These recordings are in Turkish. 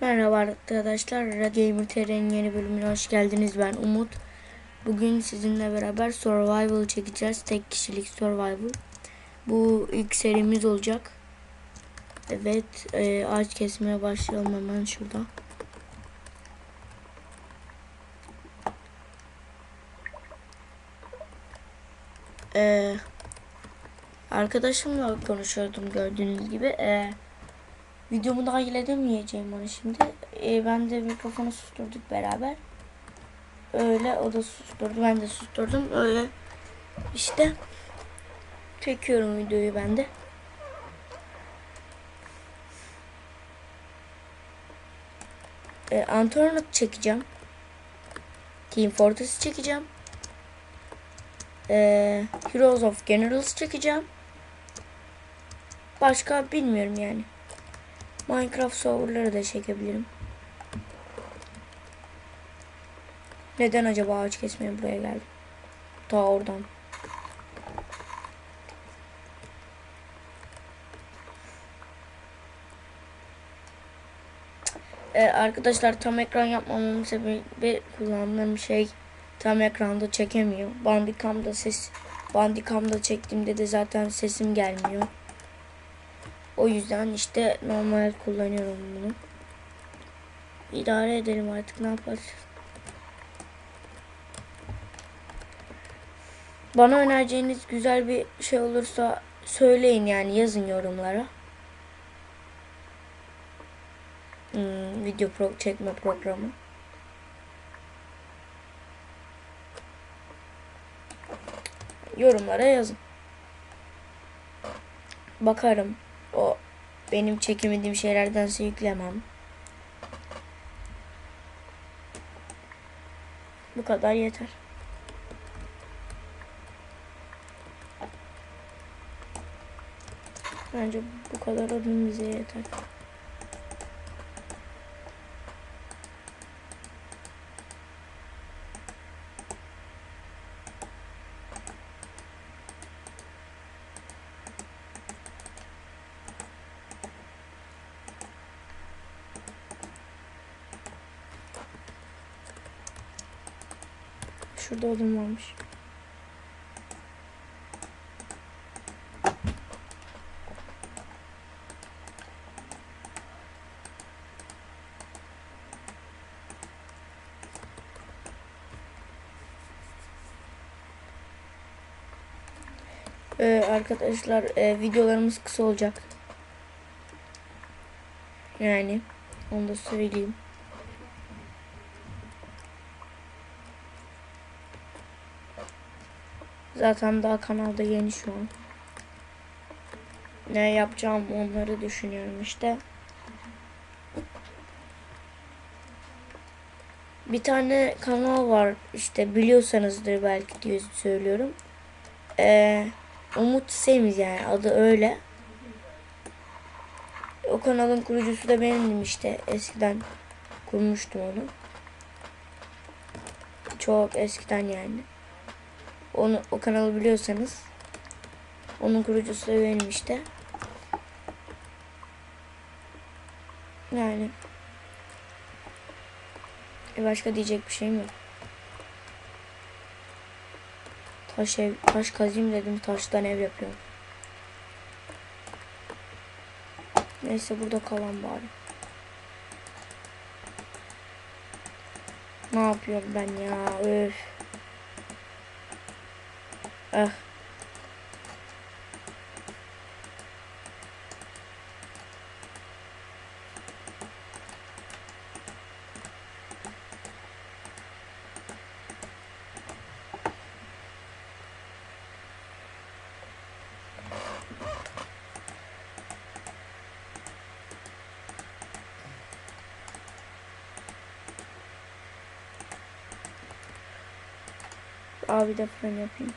Merhaba arkadaşlar, Gamer TR'nin yeni bölümüne hoş geldiniz. Ben Umut. Bugün sizinle beraber survival çekeceğiz. Tek kişilik survival. Bu ilk serimiz olacak. Evet, e, ağaç kesmeye başlayalım hemen şurada. E, arkadaşımla konuşuyordum gördüğünüz gibi. E, Videomu dahil edemeyeceğim onu şimdi. Ee, ben de mikrofonu susturduk beraber. Öyle o da susturdu. Ben de susturdum. Öyle işte çekiyorum videoyu ben de. Ee, Antoinette çekeceğim. Team Fortress çekeceğim. Ee, Heroes of Generals çekeceğim. Başka bilmiyorum yani. Minecraft serverları da çekebilirim. Neden acaba ağaç kesmeye buraya geldim? Ta oradan. Ee, arkadaşlar tam ekran yapmamamın sebebi kullandığım şey tam ekranda çekemiyor. Bandicam'da ses Bandicam'da çektiğimde de zaten sesim gelmiyor. O yüzden işte normal kullanıyorum bunu. İdare edelim artık ne yaparız. Bana önereceğiniz güzel bir şey olursa söyleyin yani yazın yorumlara. Hmm, video pro çekme programı. Yorumlara yazın. Bakarım. O benim çekemediğim şeylerdense yüklemem. Bu kadar yeter. Bence bu kadar adım bize yeter. Şurada odun varmış. Ee, arkadaşlar e, videolarımız kısa olacak. Yani onu da söyleyeyim. Zaten daha kanalda yeni şu an. Ne yapacağım onları düşünüyorum işte. Bir tane kanal var işte biliyorsanızdır belki diye söylüyorum. Ee, Umut Semiz yani adı öyle. O kanalın kurucusu da benimdim işte eskiden kurmuştum onu. Çok eskiden yani onu o kanalı biliyorsanız onun kurucusu da benim işte. Yani e başka diyecek bir şeyim yok. Taş ev, taş kazayım dedim taştan ev yapıyorum. Neyse burada kalan bari. Ne yapıyorum ben ya? Öf. Ah. Abi de fren yapayım.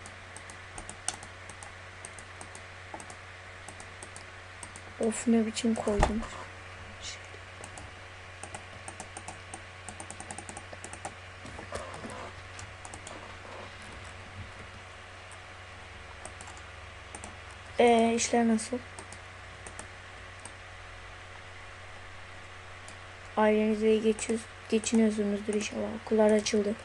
Of ne biçim koydum. Ee, işler nasıl? ailenizle iyi geçiyor, geçiniyorsunuzdur inşallah. Okullar açıldı.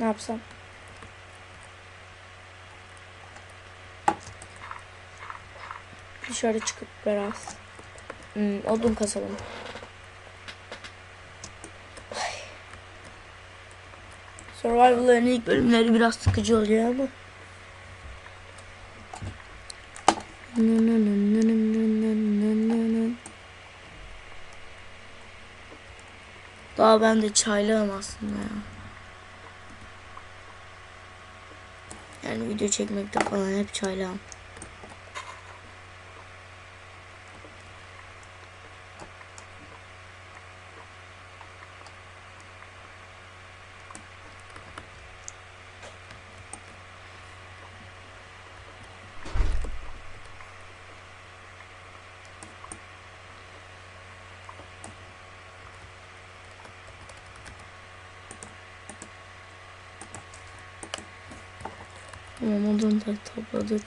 Ne yapsam? Dışarı çıkıp biraz hmm, odun kasalım. Ay. Survival'ların ilk bölümleri biraz sıkıcı oluyor ama. Daha ben de çaylağım aslında ya. Yani video çekmekte falan hep çaylağım. Tamam odunu da topladık.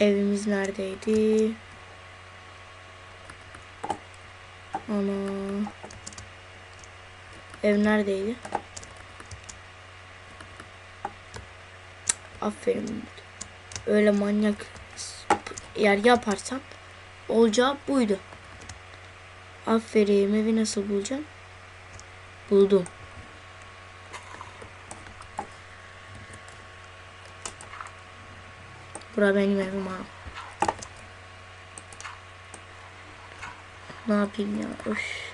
Evimiz neredeydi? Ana. Ev neredeydi? Aferin. Öyle manyak yer yaparsan olacağı buydu. Aferin. Evi nasıl bulacağım? Buldum. Bura benim evim ha. Ne yapayım ya? Öf.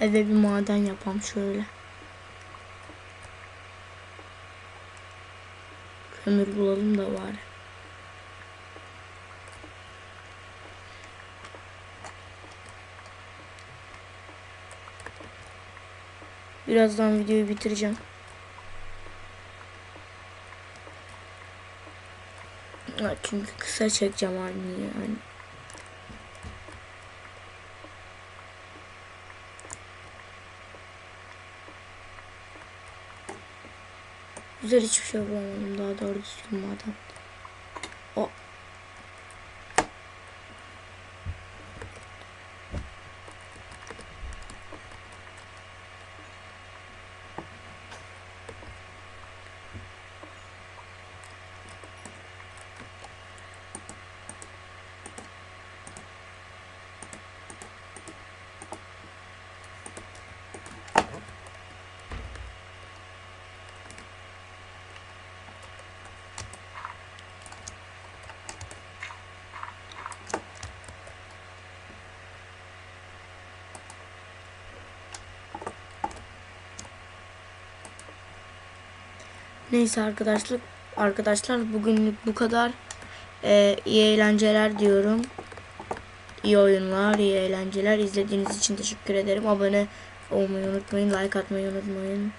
Eve bir maden yapam şöyle. Kömür bulalım da var. Birazdan videoyu bitireceğim. Çünkü kısa çekeceğim aynı yani. Güzel hiçbir şey bulamadım daha doğru düzgün maden. O Neyse arkadaşlar arkadaşlar bugünlük bu kadar. Ee, iyi eğlenceler diyorum. İyi oyunlar, iyi eğlenceler. İzlediğiniz için teşekkür ederim. Abone olmayı unutmayın, like atmayı unutmayın.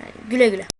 Yani güle güle.